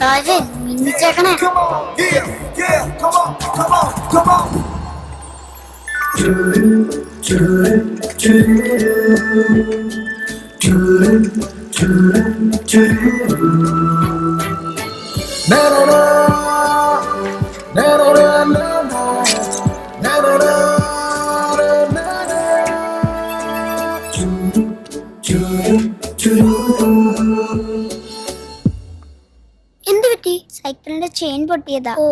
വളരെ മിന്നിച്ചേക്കണേ Come സൈക്കിളിന്റെ chain പൊട്ടിയതാ. ഓ.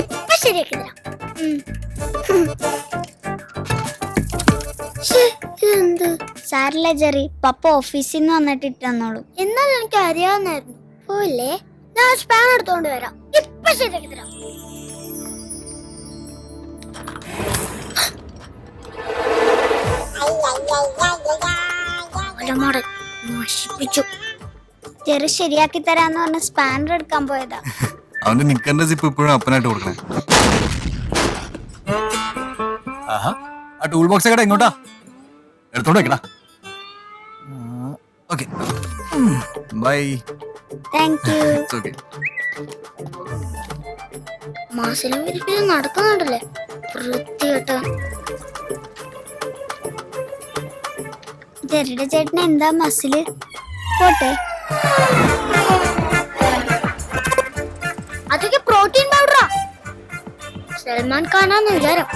ഇപ്പൊ ശരിയാക്കി തരാം. ഇതെന്ത്? സാരില്ല ജെറി പപ്പ ഓഫീസിൽ നിന്ന് വന്നിട്ട് ഇട്ട് തന്നോളൂ എന്നാൽ എനിക്ക് അറിയാവുന്നായിരുന്നു. പോയില്ലേ? ഞാൻ സ്പാൻ എടുത്തോണ്ട് വരാം. ഇപ്പൊ ശരിയാക്കി തരാം. നശിപ്പിച്ചു ജെറി ശരിയാക്കി തരാന്ന് പറഞ്ഞ സ്പാനർ എടുക്കാൻ പോയതാ. അവന്റെ നിക്കറിന്റെ സിപ്പ് ഇപ്പോഴും അപ്പനായിട്ട് കൊടുക്കണേ. ആഹാ ആ ടൂൾ ബോക്സ് ഒക്കെ ഇങ്ങോട്ടാ. എടുത്തോണ്ട് വെക്കടാ. Okay bye thank you it's okay മാസിലും വിരിപ്പിലും നടക്കുന്നുണ്ടല്ലേ വൃത്തികെട്ട്. ജെറിയുടെ ചേട്ടന് എന്താ മസിൽ? പോട്ടെ. അതൊക്കെ പ്രോട്ടീൻ പൗഡറാ സൽമാൻ ഖാനാന്ന് വിചാരം.